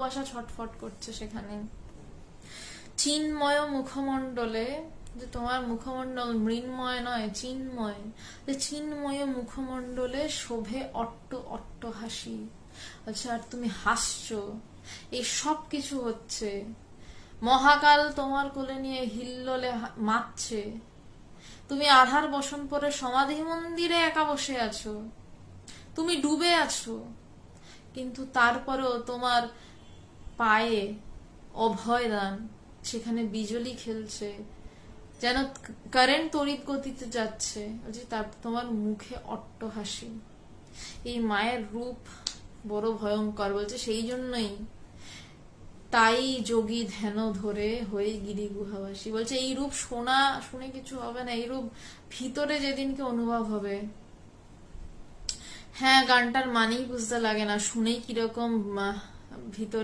কুয়াশা ছটফট করছে সেখানে। চিন্ময় মুখমণ্ডলে, যে তোমার মুখমণ্ডল মৃন্ময় নয়, চিন্ময়। যে চিন্ময় মুখমণ্ডলে শোভে অট্ট অট্ট হাসি। আচ্ছা আর তুমি হাসছো। এই সব কিছু হচ্ছে। মহাকাল তোমার কোলে নিয়ে হিল্লোলে মাতছে। তুমি আধার বসন পরে সমাধি মন্দিরে একা বসে আছো। তুমি ডুবে আছো। কিন্তু তারপরেও তোমার পায়ে অভয়দান সেখানে বিজলি খেলছে। যেন কারেন্ট তড়িৎ গতিতে যাচ্ছে। তার, তোমার মুখে অট্ট হাসি। এই মায়ের রূপ বড় ভয়ঙ্কর। বলছে, সেই জন্যই তাই যোগী ধ্যান ধরে হয়ে গিরি গুহাবাসী। বলছে, এই রূপ শোনা, শুনে কিছু হবে না। এই রূপ ভিতরে যেদিনকে অনুভব হবে। হ্যাঁ গানটার মানেই বুঝতে লাগে না। শুনেই কীরকম ভিতরে